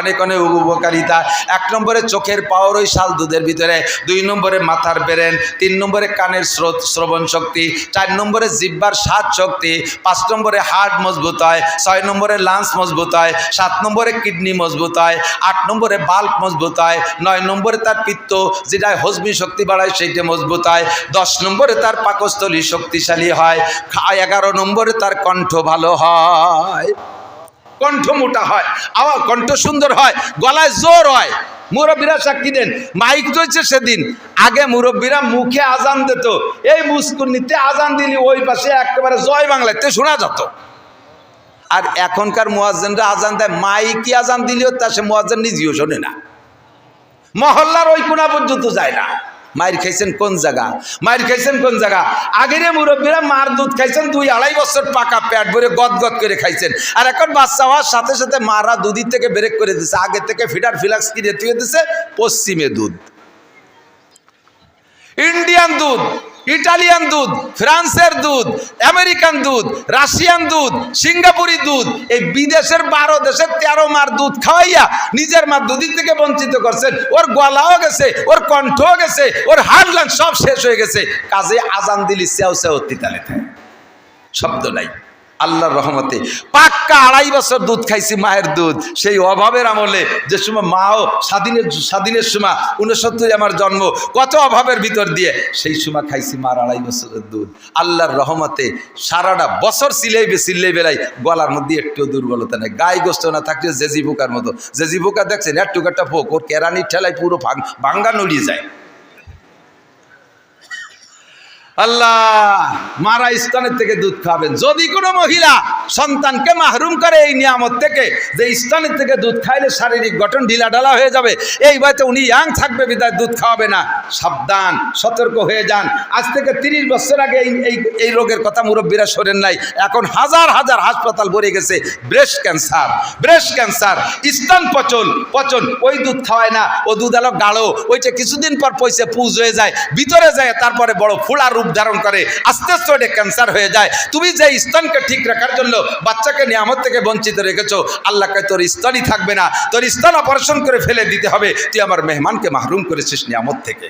অনেক অনেক উপকারিতা। এক নম্বরে চোখের পাওয়ার ওই শাল দুধের ভিতরে, দুই নম্বরে মাথার ব্রেন, তিন নম্বরে কানের স্রোত, শ্রবণ শক্তি, চার নম্বরে জিব্বার স্বাদ শক্তি, পাঁচ নম্বরে হার্ট মজবুত হয়, ছয় নম্বরে লাংস মজবুত হয়, সাত নম্বরে কিডনি মজবুত হয়, আট নম্বরে বাল্ব মজবুত হয়, নয় নম্বরে তার পিত্ত যেটা হজমি শক্তি বাড়ায় সেইটা মজবুত হয়, দশ নম্বরে তার পাকস্থলী শক্তিশালী হয়, এগারো নম্বরে তার কণ্ঠ ভালো হয়। কণ্ঠ মোটা হয় আবার কণ্ঠ সুন্দর হয়, গলায় জোর হয়। মুরব্বীরা সাক্ষী দেন, মাইক রয়েছে সেদিন। আগে মুরব্বীরা মুখে আজান দিত। এই মুস্কুনিতে আজান দিলি, ওই পাশে একেবারে জয় বাংলাতে শোনা যেত। আর এখনকার মোয়াজ্জেনরা আজান দেয় মাইকি আজান দিলেও তা সে মোয়াজ্জেন নিজেও শোনে না। মহল্লার ওই কোনা পর্যন্ত যায় না। মায়ের খাইছেন কোন জায়গা? মায়ের খাইছেন কোন জায়গা? আগের মুরব্বীরা মার দুধ খাইছেন, দুই আড়াই বছর পাকা প্যাট ভরে গদ গদ করে খাইছেন। আর এখন বাচ্চা হওয়ার সাথে সাথে মারা দুধের থেকে ব্রেক করে দিছে। আগে থেকে ফিডার ফিলাক্স কিনে তুলে দিছে পশ্চিমে দুধ। ইন্ডিয়ান দুধ। ইটালিয়ান দুধ, ফ্রান্সের দুধ, আমেরিকান দুধ, রাশিয়ান দুধ, সিঙ্গাপুরি দুধ, এই বিদেশের বারো দেশের তেরো মার দুধ খাওয়াইয়া নিজের মার দুধের থেকে বঞ্চিত করছেন। ওর গলাও গেছে, ওর কণ্ঠও গেছে, ওর হাডলান সব শেষ হয়ে গেছে। কাজে আজান দিলি সেও সেও তিতালে শব্দ নাই। আল্লাহর রহমতে। পাক্কা আড়াই বছর দুধ খাইছি মায়ের দুধ। সেই অভাবের আমলে যে সময় মাও স্বাধীনের স্বাধীনের সময় উনসত্তরে আমার জন্ম, কত অভাবের ভিতর দিয়ে সেই সময় খাইছি মার আড়াই বছরের দুধ। আল্লাহর রহমতে সারাটা বছর সিলেইবে সিল্লাই বেলাই গলার মধ্যে একটু দুর্বলতা নেই। গায়ে গোস্ত না থাকলে জেজি পোকার মতো। জেজি পোকা দেখছেন, একটু একটা পোক ওর কেরানির ঠেলায় পুরো ভাঙ্গা নড়িয়ে যায়। আল্লাহ, মারা স্তনের থেকে দুধ খাবেন। যদি কোনো মহিলা সন্তানকে মাহরুম করে এই নিয়ামত থেকে, যে স্তনের থেকে দুধ খাইলে শারীরিক গঠন ঢিলা ঢালা হয়ে যাবে, এই বয়সে উনি ইয়াং থাকবে, বিদায় দুধ খাওয়াবে না। সাবধান, সতর্ক হয়ে যান। আজ থেকে তিরিশ বছর আগে এই এই রোগের কথা মুরব্বীরা শোনেন নাই। এখন হাজার হাজার হাসপাতাল ভরে গেছে ব্রেস্ট ক্যান্সার ব্রেস্ট ক্যান্সার। স্তন পচন পচন, ওই দুধ খাওয়ায় না। ও দুধ আলো গাঢ়, ওইটা কিছুদিন পর পয়সা পুজ হয়ে যায়, ভিতরে যায়, তারপরে বড় ফোলা রূপ ধারণ করে, আস্তে আস্তে ওটা ক্যান্সার হয়ে যায়। তুমি যে স্তনকে ঠিক রাখার জন্য বাচ্চাকে নিয়ামত থেকে বঞ্চিত রেখেছো, আল্লাহকে তোর স্তনই থাকবে না। তোর স্তন অপারেশন করে ফেলে দিতে হবে। তুই আমার মেহমানকে মাহরুম করেছিস নিয়ামত থেকে।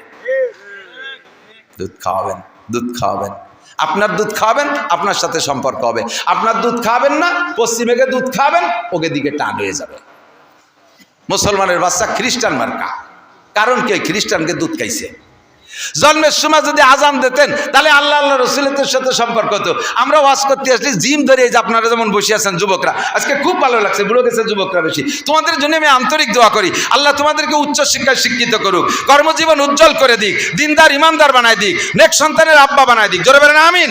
দুধ খাওয়াবেন দুধ খাওয়াবেন। আপনার দুধ খাওয়াবেন, আপনার সাথে সম্পর্ক হবে। আপনার দুধ খাওয়াবেন না পশ্চিমেকে দুধ খাওয়াবেন, ওকে দিকে টান হয়ে যাবে। মুসলমানের বাচ্চা খ্রিস্টান মার্কা। কারণ কি? খ্রিস্টানকে দুধ খাইছে। জন্মের সময় যদি আজান দিতেন, তাহলে আল্লাহ আল্লাহ রসুলের সাথে সম্পর্ক হতো। আমরা ওয়াজ করতে আসলে জিম ধরে এই যে আপনারা যেমন বসে আছেন যুবকরা, আজকে খুব ভালো লাগছে, বুড়ো গেছে যুবকরা বেশি। তোমাদের জন্য আমি আন্তরিক দোয়া করি। আল্লাহ তোমাদেরকে উচ্চ শিক্ষায় শিক্ষিত করুক। কর্মজীবন উজ্জ্বল করে দিক, দিনদার ইমানদার বানায় দিক নেক্সট সন্তানের আব্বা বানায় দিক। জোরে বলেন, আমিন।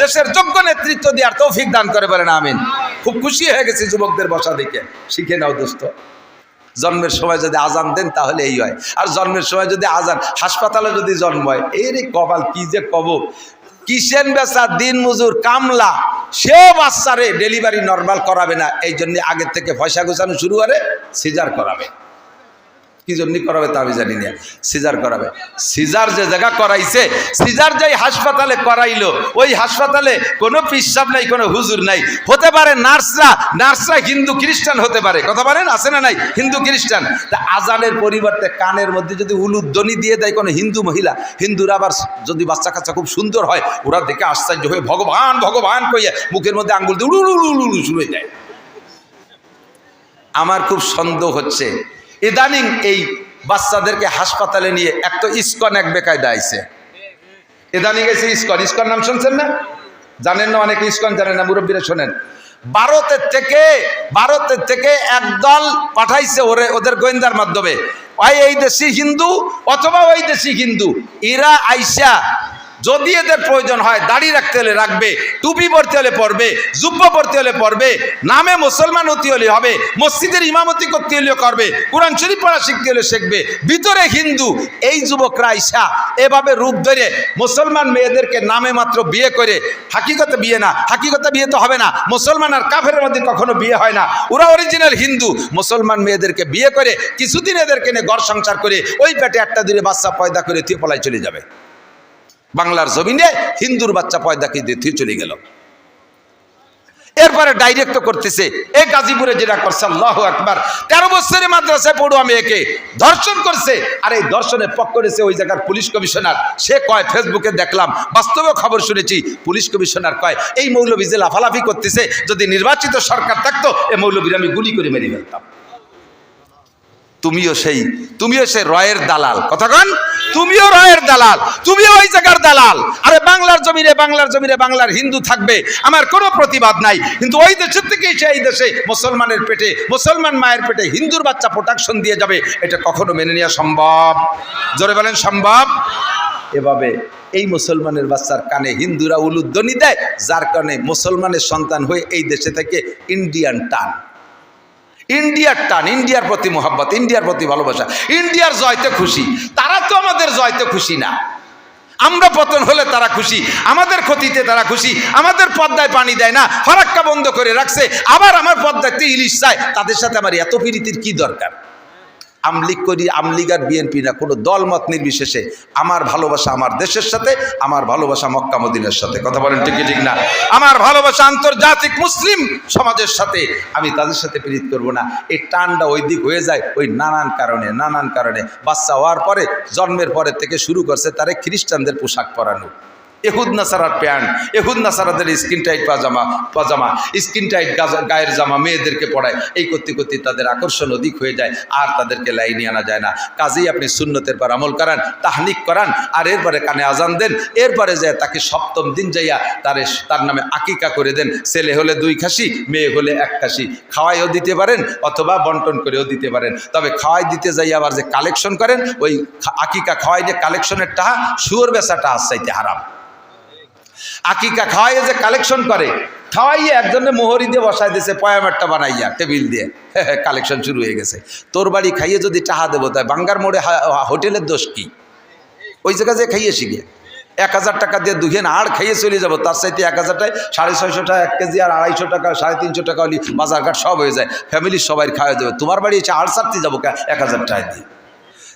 দেশের যোগ্য নেতৃত্ব দেওয়ার তৌফিক দান করে বলেন, আমিন। খুব খুশি হয়ে গেছি যুবকদের বসা দেখে। শিখে নাও, দোস্ত। জন্মের সময় যদি আজান দেন তাহলে এই হয়। আর জন্মের সময় যদি আজান, হাসপাতালে যদি জন্ম হয় এই রে কপাল কি যে কব? কিসেন বেচা? দিন মজুর, কামলা। সে বাচ্চারে ডেলিভারি নর্মাল করাবে না। এই জন্য আগের থেকে পয়সা গোছানো শুরু করে, সিজার করাবে। কি জন্য করাবে তা আমি জানি না। সিজার করাবে। সিজার যে জায়গা করাইছে, সিজার যেই হাসপাতালে করাইলো, ওই হাসপাতালে কোনো পিসাব নাই, কোনো হুজুর নাই। হতে পারে নার্সরা নার্সরা হিন্দু খ্রিস্টান হতে পারে। কথা বলেন, আছে না নাই? হিন্দু খ্রিস্টান। তা আজানের পরিবর্তে কানের মধ্যে যদি উলুধ্বনি দিয়ে দেয় কোনো হিন্দু মহিলা, হিন্দুরা আবার যদি বাচ্চা কাচ্চা খুব সুন্দর হয়, ওরা দেখে আশ্চর্য হয়ে ভগবান ভগবান কইয়া মুখের মধ্যে আঙ্গুল দিয়ে উড়ু উড়ু উড়ু শুরু হয়ে যায় আমার খুব সন্দেহ হচ্ছে ইদানিং এই বাচ্চাদেরকে হাসপাতালে নিয়ে এক তো ইস্কন এক বেকায়দা আইছে। ইদানিং এসে ইস্কন। ইস্কন নাম শুনছেন না? জানেন না অনেকে ইস্কন জানেন না, মুরব্বীরা শোনেন। ভারতের থেকে ভারতের থেকে একদল পাঠাইছে ওরে, ওদের গোয়েন্দার মাধ্যমে। ওই, এই দেশি হিন্দু অথবা ওই দেশি হিন্দু। এরা আইসা যদি এদের প্রয়োজন হয়, দাড়ি রাখতে হলে রাখবে, টুপি পরতে হলে পরবে, জুব্ব পরতে হলে পরবে, নামে মুসলমান হতে হলে হবে, মসজিদের ইমামতি করতে হলেও করবে, কোরআন শরীফ পড়া শিখতে হলে শিখবে, ভিতরে হিন্দু, এই যুবকরা আইসা এভাবে রূপ ধরে মুসলমান মেয়েদেরকে নামে মাত্র বিয়ে করে হাকিগতে বিয়ে না হাকিগতে বিয়ে তো হবে না, মুসলমান আর কাফের মধ্যে কখনো বিয়ে হয় না, ওরা অরিজিনাল হিন্দু, মুসলমান মেয়েদেরকে বিয়ে করে, কিছুদিন এদেরকে নিয়ে ঘর সংসার করে, ওই পেটে একটা দূরে বাচ্চা পয়দা করে তুই পলায় চলে যাবে। বাংলার জমিনে হিন্দুর বাচ্চা পয়দা কি দিয়ে চলে গেল? এরপরে ডাইরেক্ট করতেছে, এ গাজীপুরে যেটা করছে, আল্লাহ একবার তেরো বছরের মাদ্রাসায় পড়ুয়া মেয়েকে ধর্ষণ করছে। আর এই ধর্ষণের পক্ষ করেছে ওই জায়গার পুলিশ কমিশনার। সে কয়, ফেসবুকে দেখলাম, বাস্তবেও খবর শুনেছি, পুলিশ কমিশনার কয়, এই মৌলবী যে লাফালাফি করতেছে, যদি নির্বাচিত সরকার থাকতো এই মৌলবীর আমি গুলি করে মেরে ফেলতাম। তুমিও সেই তুমিও সেই রয়ের দালাল। কথা কন? তুমিও রয়ের দালাল, তুমিও ওই জায়গার দালাল। আরে বাংলার জমিনে বাংলার জমিনে বাংলার হিন্দু থাকবে, আমার কোনো প্রতিবাদ নাই। কিন্তু ওই দেশের থেকে এসে এই দেশে মুসলমানের পেটে, মুসলমান মায়ের পেটে হিন্দুর বাচ্চা প্রোটাকশন দিয়ে যাবে, এটা কখনো মেনে নেওয়া সম্ভব? জোরে বলেন, সম্ভব? এভাবে এই মুসলমানের বাচ্চার কানে হিন্দুরা উলুধ্বনি দেয়, যার কারণে মুসলমানের সন্তান হয়ে এই দেশে থেকে ইন্ডিয়ান টান। ইন্ডিয়ার টান, ইন্ডিয়ার প্রতি মোহাব্বত, ইন্ডিয়ার প্রতি ভালোবাসা, ইন্ডিয়ার জয়তে খুশি। তারা তো আমাদের জয়তে খুশি না। আমরা পতন হলে তারা খুশি, আমাদের ক্ষতিতে তারা খুশি, আমাদের পদ্মায় পানি দেয় না ফারাক্কা বন্ধ করে রাখছে, আবার আমার পদ্মাতে ইলিশ চায়, তাদের সাথে আমার এত প্রীতির কি দরকার? আমলিগ করি আমলিগ আর বিএনপি না, কোনো দলমত নির্বিশেষে আমার ভালোবাসা আমার দেশের সাথে, আমার ভালোবাসা মক্কা মদিনের সাথে। কথা বলেন ঠিক কি ঠিক না? আমার ভালোবাসা আন্তর্জাতিক মুসলিম সমাজের সাথে, আমি তাদের সাথে প্রীত করব না। এই টানটা ওই দিক হয়ে যায়, ওই নানান কারণে নানান কারণে। বাচ্চা হওয়ার পরে, জন্মের পরে থেকে শুরু করছে তারে খ্রিস্টানদের পোশাক পরানো। এহুদ নাসারার প্যান্ট, এহুদ নাসারাদের স্কিন টাইট পাজামা পাজামা, স্কিন টাইট গায়ের জামা মেয়েদেরকে পড়ায় এই করতে করতে তাদের আকর্ষণ অধিক হয়ে যায়, আর তাদেরকে লাইনে আনা যায় না। কাজেই আপনি সুন্নতের পর আমল করান তাহনিক করান, আর এরপরে কানে আজান দেন, এরপরে যায় তাকে সপ্তম দিন যাইয়া তারে তার নামে আকিকা করে দেন। ছেলে হলে দুই খাসি, মেয়ে হলে এক খাসি। খাওয়াইও দিতে পারেন অথবা বন্টন করেও দিতে পারেন। তবে খাওয়াই দিতে যাই আবার যে কালেকশন করেন, ওই আকিকা খাওয়াই যে কালেকশনের টাহা, শুয়োর বেচাটা চাইতে হারাম। আকিকা খাওয়াইয়ে যে কালেকশন করে, খাওয়াইয়ে একজনে মোহরি দিয়ে বসাই দিয়েছে পয়ামারটা বানাইয়া, টেবিল দিয়ে। কালেকশন শুরু হয়ে গেছে। তোর বাড়ি খাইয়ে যদি টাহা দেবো, তাই বাঙ্গার মোড়ে হোটেলের দোষ কি? ওই জায়গা যে খাইয়ে শিখে এক হাজার টাকা দিয়ে দুঘেন আর খাইয়ে চলে যাব, তার চাইতে এক হাজারটায় সাড়ে ছয়শো টাকা, এক কেজি আর আড়াইশো টাকা, সাড়ে তিনশো টাকা হলে বাজার ঘাট সব হয়ে যায়। ফ্যামিলির সবাই খাওয়া যাবে তোমার বাড়ি এসে আর সারতে যাব এক হাজার টাকা দিয়ে।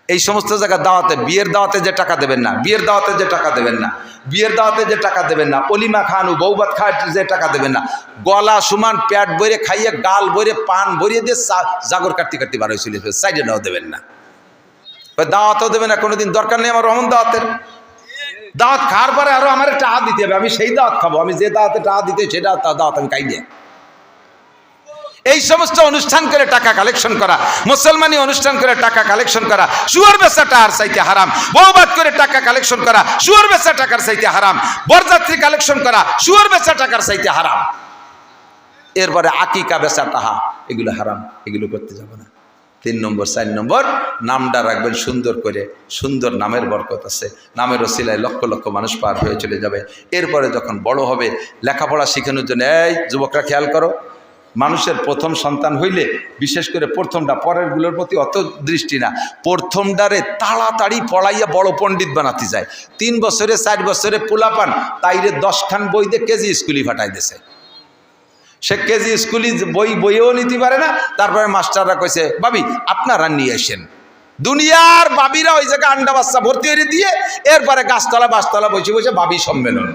এই সমস্ত জায়গায় দাওয়াতে, বিয়ের দাওয়াতে যে টাকা দেবেন না, বিয়ের দাওয়াতে যে টাকা দেবেন না, বিয়ের দাওয়াতে যে টাকা দেবেন না, অলিমা খানু বৌবাত খা যে টাকা দেবেন না, গলা, সমান, প্যাট বইরে খাইয়ে, গাল বইরে পান ভরিয়ে দিয়ে জাগর কাটতে কাটতে বার হয়েছিল। সাইডে নাও দেবেন না। দাওয়াতও দেবেন না, কোনোদিন দরকার নেই আমার রহমন দাওয়াতের। দাওয়াত খাওয়ার পরে আরও আমার টাকা দিতে হবে, আমি সেই দাওয়াত খাব, আমি যে দাওয়াতে টাকা দিতে সেটা দাওয়াত আমি খাই নিয়ে। এই সমস্ত অনুষ্ঠান করে টাকা কালেকশন করা, মুসলমানি অনুষ্ঠান করে টাকা কালেকশন করা সুয়ার বেচা আর চাইতে হারাম। বৌবাদ করে টাকা কালেকশন করা সুয়ার বেচা টাকার চাইতে হারাম। বরযাত্রী কালেকশন করা সুয়ার বেচা টাকার চাইতে হারাম। এরপরে আকিকা বেচা টাহা এগুলো হারাম, এগুলো করতে যাব না। তিন নম্বর, চার নম্বর, নামটা রাখবেন সুন্দর করে, সুন্দর নামের বরকত আছে। নামের ওসিলায় লক্ষ লক্ষ মানুষ পার হয়ে চলে যাবে। এরপরে যখন বড় হবে, লেখাপড়া শেখানোর জন্য, এই যুবকরা খেয়াল করো মানুষের প্রথম সন্তান হইলে, বিশেষ করে প্রথমটা, পরেরগুলোর প্রতি অত দৃষ্টি না। প্রথমটারে তাড়াতাড়ি পড়াইয়া বড় পণ্ডিত বানাতে যায়। তিন বছরে, চার বছরে পোলাপান তাইরে দশখান বই দিয়ে কেজি স্কুলি ফাটাই দিছে। সে কেজি স্কুলি বই বইও নিতে পারে না, তারপরে মাস্টাররা কইছে বাবি আপনারা নিয়ে আসেন। দুনিয়ার বাবিরা ওই জায়গায় আন্ডা বাচ্চা ভর্তি হয়ে দিয়ে, এরপরে গাছতলা, বাসতলা বসে বসে বাবি সম্মেলন।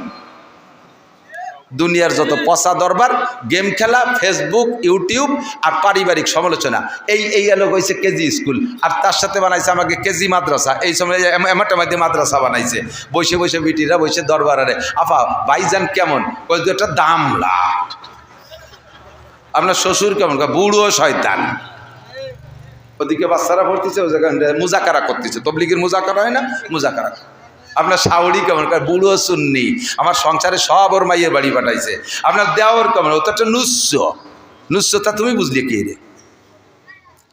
দুনিয়ার যত পচা দরবার, গেম খেলা ফেসবুক ইউটিউব আর পারিবারিক সমালোচনা। এই এই এলো হয়েছে কেজি স্কুল। আর তার সাথে বানাইছে আমাকে কেজি মাদ্রাসা। এই সময় এমাটামাদি মাদ্রাসা বানাইছে। বসে বসে বিটিরা বসে দরবারে আফা, ভাইজান কেমন? কই একটা দামলা। আপনার শ্বশুর কেমন? বুড়ো শয়তান। ওদিকে বাচ্চারা ভর্তিছে ওই জায়গায় মুজাকারা করতেছে। তবলিগের মুজাকারা হয় না? মুজাকারা আপনার শাওড়ি কেমন? বুড়ো সুন্নি। আমার সংসারে সব ওর মাইয়ের বাড়ি পাঠাইছে। আপনার দেওয়ার কেমন? ও তো একটা নুস্য। নুস্যতা তুমি বুঝলি কি রে?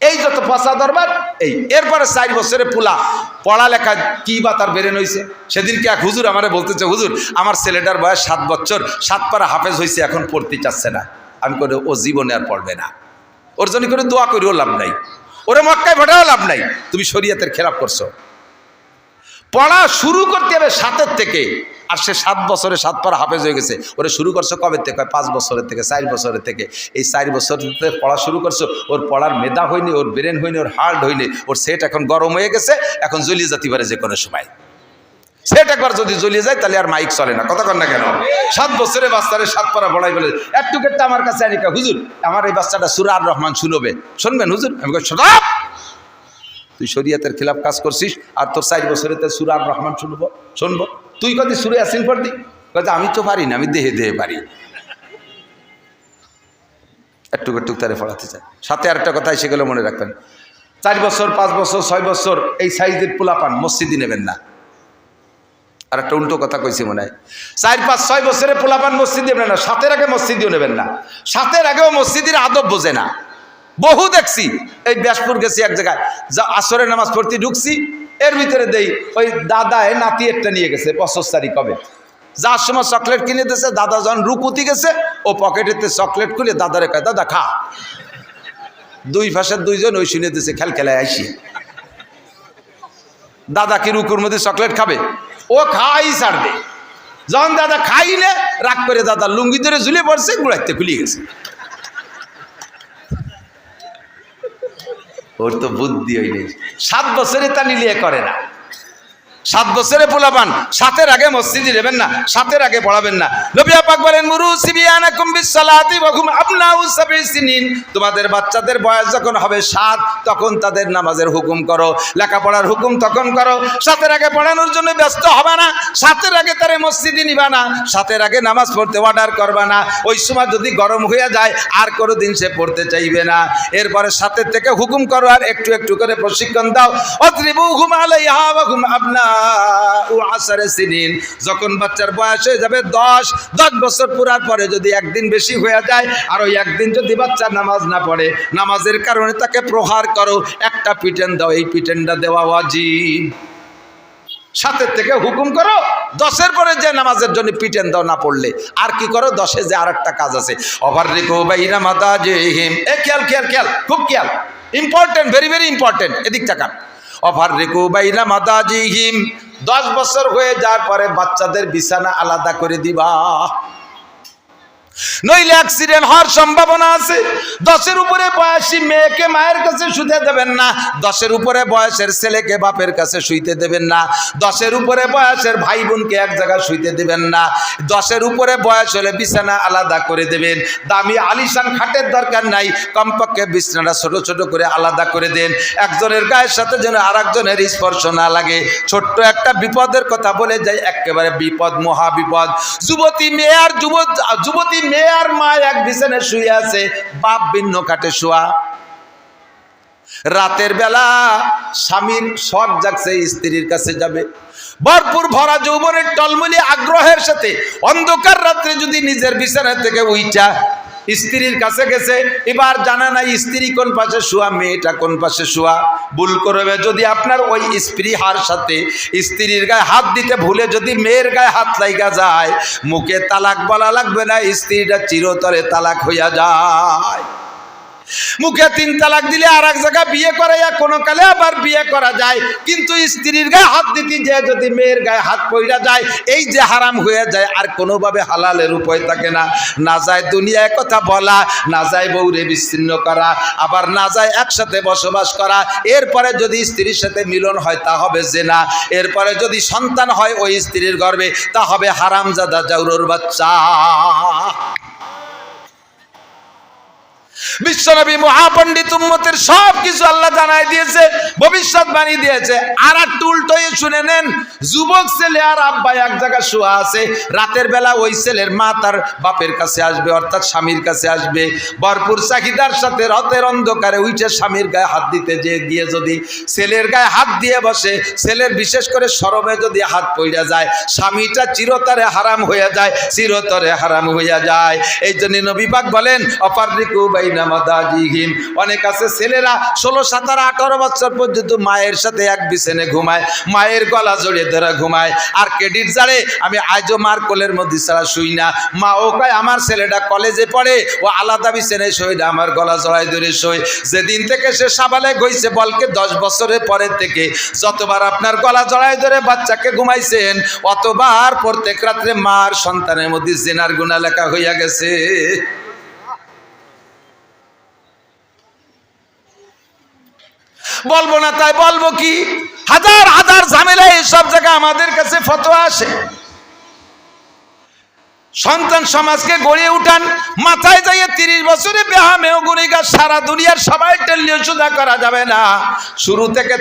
এই যত ফসা দরবার, এই, এরপরে চার বছরে পুলা পড়ালেখা কি বা তার বেরেন হয়েছে সেদিনকে এক হুজুর আমারে বলতেছে, হুজুর, আমার ছেলেটার বয়স সাত বছর, সাত পারা হাফেজ হয়েছে এখন পড়তে চাচ্ছে না। আমি করে ও জীবনে আর পড়বে না। ওর জন্য করে দোয়া করিও লাভ নাই। ওরে মক্কায় ভোটাও লাভ নাই। তুমি শরীয়তের খেলাপ করছ। পড়া শুরু করতে হবে সাতের থেকে। আর সে সাত বছরে সাত পারা হাফেজ হয়ে গেছে। ওরা শুরু করছ কবে থেকে? পাঁচ বছরের থেকে, চার বছরের থেকে। এই চার বছর থেকে পড়া শুরু করছ, ওর পড়ার মেধা হয়নি, ওর ব্রেন হয়নি, ওর হার্ড হয়নি, ওর সেট এখন গরম হয়ে গেছে, এখন জ্বলিয়ে যেতে পারে যে কোনো সময়। সেট একবার যদি জ্বলিয়ে যায়, তাহলে আর মাইক চলে না। কথা কন না কেন? সাত বছরে বাচ্চারে সাত পারা বড়াই বলে একটু কেটে আমার কাছে আনিকা, হুজুর, আমার এই বাচ্চাটা সুরার রহমান শুনবে। শুনবেন হুজুর? আমি শোনাব তুই শরিয়াতের খিলাফ কাজ করছিস, আর তোর চার বছরে তো সুরার রহমান শুনব শুনব। তুই কদি সুরে আসিন পড়দি কথা আমি তো পারি না, আমি দেহে দেহে পারি। একটু একটু তারে পড়াতে চাই। সাথে আরেকটা কথা এসে গেলে মনে রাখবেন। চার বছর, পাঁচ বছর, ছয় বছর এই সাইজের পোলাপান মসজিদই নেবেন না। আর একটা উল্টো কথা কইছি মনে হয়। চার, পাঁচ, ছয় বছরে পোলাপান মসজিদ নেবেন না, সাতের আগে মসজিদেও নেবেন না। সাতের আগেও মসজিদের আদব বোঝে না। বহু দেখছি। এই ব্যাসপুর গেছি এক জায়গায়। যা আসরের নামাজ পড়তে ঢুকছি, এর ভিতরে দেই, ওই দাদায় নাতি একটা নিয়ে গেছে পঁচিশ তারিখ কবে। যার সময় চকলেট কিনে দিয়েছে, দাদা যখন রুকুতি গেছে, ও পকেটেতে চকলেট খুলে দাদারে কয়, দাদা, খা। দুই ভাষার দুইজন ওই শুনে দিয়েছে, খেল খেলায় আইসি। দাদা কি রুকুর মধ্যে চকলেট খাবে? ও খাই ছাড়বে। যখন দাদা খাইলে, রাগ করে দাদা লুঙ্গি ধরে ঝুলে পড়ছে, গুড়াইতে খুলিয়ে গেছে। ওর তো বুদ্ধি হই নেই সাত বছরে তা নিলিয়ে করে না। সাত বছরে পোলাপান। সাতের আগে মসজিদে নেবেন না, সাতের আগে পড়াবেন না। নবিয়া পাক বলেন, মুরু সিবিয়ানাকুম বিসসালাতি ওয়া হুম আবনাউ সাবঈ সিনিন। তোমাদের বাচ্চাদের বয়স যখন হবে সাত, তখন তাদের নামাজের হুকুম করো। লেখাপড়ার হুকুম তখন করো। সাতের আগে পড়ানোর জন্য ব্যস্ত হবে না। সাতের আগে তারে মসজিদে নিবা না। সাতের আগে নামাজ পড়তে অর্ডার করবা না। ওই সময় যদি গরম হয়ে যায়, আর কোনো দিন সে পড়তে চাইবে না। এরপরে সাতের থেকে হুকুম করো আর একটু একটু করে প্রশিক্ষণ দাও। অত্রিবু হুম আবনা ও আসারে সিনিন। যখন বাচ্চার বয়স হয়ে যাবে দশ দশ বছর পুরার পরে যদি একদিন বেশি হয়ে যায়, আর ওই একদিন যদি বাচ্চা নামাজ না পড়ে, নামাজের কারণে তাকে প্রহার করো, একটা পিটেন দাও, এই পিটেনটা দেওয়া ওয়াজিব। সাতের থেকে হুকুম করো, দশের পরে যে নামাজের জন্য পিটেন দাও না পড়লে, আর কি করো, দশে যে আর একটা কাজ আছে। অভার রেখো বাইরা মাতা যে এ খেয়াল খেয়াল খেয়াল, খুব খেয়াল। ইম্পর্টেন্ট ভেরি ভেরি ইম্পর্টেন্ট এদিক তাকান। হিম দশ বছর হয়ে যাওয়ার পরে বাচ্চাদের বিছানা আলাদা করে দিবা। নইলে অ্যাক্সিডেন্ট হওয়ার সম্ভাবনা আছে। দশের উপরে বয়সী মেয়েকে মায়ের কাছে শুতে দেবেন না। দশের উপরে বয়সের ছেলেকে বাপের কাছে শুইতে দেবেন না। দশের উপরে বয়সের ভাই বোনকে এক জায়গায় শুইতে দেবেন না। দশের উপরে বয়স হলে বিছানা আলাদা করে দেবেন। দামি আলিশান খাটের দরকার নাই। কমপক্ষে বিছানাটা ছোট ছোট করে আলাদা করে দেন। একজনের গায়ের সাথে যেন আর একজনের স্পর্শ না লাগে। ছোট্ট একটা বিপদের কথা বলে যাই একেবারে বিপদ মহা বিপদ যুবতী মেয়ে আর যুব যুবতী মেয়ে মা এক বিছানে শুয়ে আছে, বাপ ভিন্ন কাটে শোয়া। রাতের বেলা স্বামীর শখ জাগছে, স্ত্রীর কাছে যাবে। ভরপুর ভরা যৌবনের টলমলি আগ্রহের সাথে অন্ধকার রাত্রে যদি নিজের বিছানা থেকে উইটা স্ত্রীর কাছে গেছে, এবার জানা নাই স্ত্রী কোন পাশে শোয়া, মেয়েটা কোন পাশে শোয়া। ভুল করবে যদি আপনার ওই স্ত্রী হার সাথে। স্ত্রীর গায়ে হাত দিতে ভুলে যদি মেয়ের গায়ে হাত লাইগা যায়, মুখে তালাক বলা লাগবে না, স্ত্রীটা চিরতরে তালাক হইয়া যায়। মুখে তিন তালাক দিলে আর এক জায়গায় বিয়ে করাইয়া কোনো কালে আবার বিয়ে করা যায়। কিন্তু স্ত্রীর গায়ে হাত দিতে যে যদি মেয়ের গায়ে হাত পইরা যায়, এই যে হারাম হয়ে যায়, আর কোনোভাবে হালালের উপায় থাকে না। না যায় দুনিয়ায় কথা বলা, না যায় বউরে বিচ্ছিন্ন করা, আবার না যায় একসাথে বসবাস করা। এরপরে যদি স্ত্রীর সাথে মিলন হয়, তা হবে জেনা। এরপরে যদি সন্তান হয়, ওই স্ত্রীর গর্বে, তা হবে হারামজাদা জাউরোর বাচ্চা। বিশ্বনবী মহাপণ্ডিত উম্মতের সব কিছু আল্লাহ জানাই দিয়েছে ভবিষ্যৎবাণী দিয়েছে। আর একটু উল্টোয়ে শুনে নেন, যুবক ছেলে আর আব্বা এক জায়গায় শোয়া আছে, রাতের বেলা ওই ছেলের মা তার বাপের কাছে আসবে, অর্থাৎ স্বামীর কাছে আসবে। ভরপুর চাহিদার সাথে রথের অন্ধকারে উইটে স্বামীর গায়ে হাত দিতে যে গিয়ে যদি ছেলের গায়ে হাত দিয়ে বসে, ছেলের বিশেষ করে সরমে যদি হাত পইরা যায়, স্বামীটা চিরতরে হারাম হইয়া যায়, চিরতরে হারাম হইয়া যায়। এই জন্য নবীবাগ বলেন অপারিকু বাইনা মাদাজিহিম। অনেক আছে ছেলেরা ষোলো, সতেরো, আঠারো বছর পর্যন্ত মায়ের সাথে এক বিছানে ঘুমায়, মায়ের গলা জড়িয়ে ধরে ঘুমায়। আর ক্রেডিট জারে আমি আজও মার কোলের মধ্যে ছাড়া শুই না। মা ও কয়, আমার ছেলেটা কলেজে পড়ে, ও আলাদা বিছানে শুই না, আমার গলা জড়াই ধরে শুই যেদিন থেকে সে সাবালে গইছে, বলকে দশ বছরের পরের থেকে, যতবার আপনার গলা জড়াই ধরে বাচ্চাকে ঘুমাইছেন, অতবার প্রত্যেক রাত্রে মার সন্তানের মধ্যে জেনার গুণা লেখা হইয়া গেছে। বলব না, তাই বলব কি? হাজার হাজার ঝামেলা এইসব জায়গায় আমাদের কাছে ফতোয়া আসে। সন্তান সমাজকে গড়িয়ে উঠান, মাথায় যাইয়ে তিরিশ বছরে বেহামেও গুণিকা সারা দুনিয়ার সবাই টেলিও সুদা করা যাবে না। শুরু থেকে